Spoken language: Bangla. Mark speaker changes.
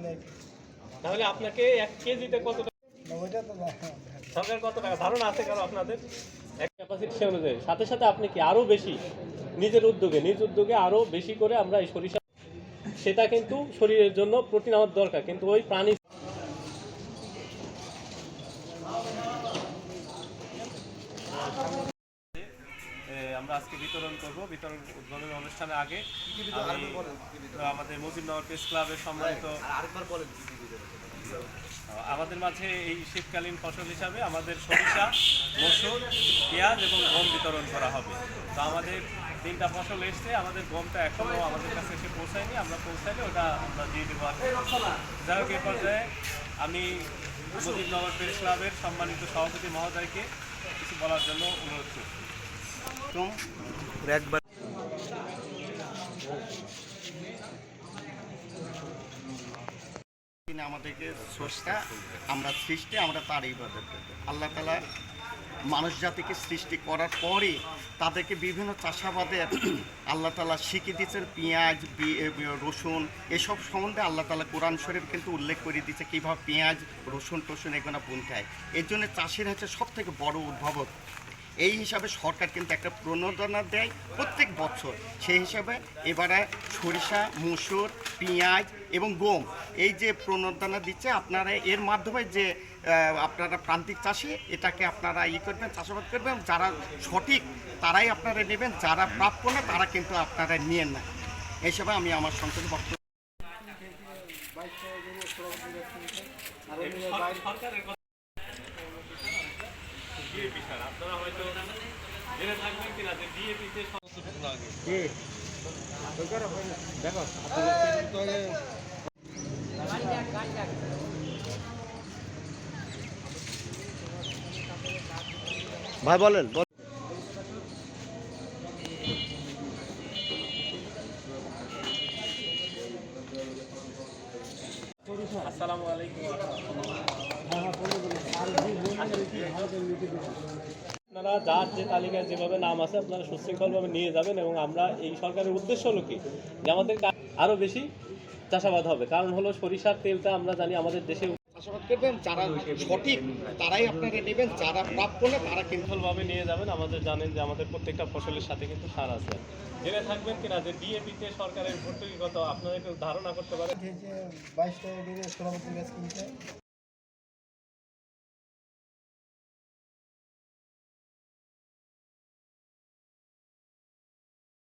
Speaker 1: অনেক।
Speaker 2: তাহলে আপনাকে এক কেজিতে কত টাকা?
Speaker 1: ওইটা তো
Speaker 2: সরকার কত টাকা? ধারণা আছে কারও আপনাদের? এক ক্যাপাসিটি সে অনুযায়ী। সাথে সাথে আপনি কি আরও বেশি নিজের উদ্যোগে নিজ উদ্যোগে আরও বেশি করে আমরা এই সরিষা সেটা কিন্তু শরীরের জন্য প্রোটিন আমার দরকার কিন্তু ওই প্রাণী আমরা আজকে বিতরণ করব। বিতরণ উদ্বোধন অনুষ্ঠানের আগে আমি আমাদের মুজিবনগর প্রেস ক্লাবের সম্মানিত আমাদের মাঝে এই শীতকালীন ফসল হিসাবে আমাদের সরিষা মসুর পেঁয়াজ এবং গম বিতরণ করা হবে। তো আমাদের তিনটা ফসল এসছে আমাদের গমটা এখনও আমাদের কাছে এসে পৌঁছায়নি আমরা পৌঁছাইলে ওটা আমরা দিয়ে দেবো যাই হোক এই পর্যায়ে আমি মুজিবনগর প্রেস ক্লাবের সম্মানিত সভাপতি মহোদয়কে কিছু বলার জন্য অনুরোধ করছি।
Speaker 3: আমাদেরকে স্রষ্টা, আমরা সৃষ্টি, আমরা তার ইবাদত আল্লাহ তালা মানুষ জাতিকে সৃষ্টি করার পরে তাদেরকে বিভিন্ন চাষাবাদের আল্লাহ তালা শিখিয়ে দিয়েছেন, পেঁয়াজ রসুন, এসব সম্বন্ধে আল্লাহ তালা কোরআন শরীফ কিন্তু উল্লেখ করে দিয়েছে কীভাবে পেঁয়াজ, রসুন, টসুন এগুলো বুনতে হয়। এর জন্য চাষির হচ্ছে সব থেকে বড় উদ্ভাবক। এই হিসাবে সরকার কিন্তু একটা প্রণোদনা দেয় প্রত্যেক বছর। সেই হিসাবে এবারে সরিষা, মুসুর, পেঁয়াজ এবং গম এই যে প্রণোদনা দিচ্ছে, আপনারা এর মাধ্যমে যে আপনারা প্রান্তিক চাষি, এটাকে আপনারা ই করবেন, চাষাবাদ করবেন, যারা সঠিক তারাই আপনারা নেবেন, যারা প্রাপ্য না তারা কিন্তু আপনারা নিয়েন না। হিসাবে আমি আমার সংসদে বক্তব্য
Speaker 2: ডিএপি স্যার আপনারা হয়তো জেনে থাকবেন কিনা যে ডিএপিতে
Speaker 3: ভাই বলেন।
Speaker 2: আসসালামু আলাইকুম। আপনারা যার যে তালিকায় যেভাবে নাম আছে আপনারা সুশৃঙ্খলভাবে নিয়ে যাবেন এবং আমরা এই সরকারের উদ্দেশ্য হলো কি? যে আমাদের কা- আরও বেশি চাষাবাদ হবে। কারণ হলো সরিষার তেলটা আমরা জানি আমাদের দেশে
Speaker 3: চাষাবাদ করবেন যারা সঠিক তারাই আপনারা নেবেন যারা প্রাপ্য না তারা কিন্তু
Speaker 2: সুশৃঙ্খলভাবে নিয়ে যাবেন। আমাদের জানেন যে আমাদের প্রত্যেকটা ফসলের সাথে কিন্তু সার আছে। জেনে থাকবেন কিনা যে ডিএপিতে সরকারের ভর্তুকি কত আপনাদের কেউ ধারণা করতে পারে
Speaker 1: যে যে বাইশ টাকা দিয়ে সোনামতি গাছ কিনছে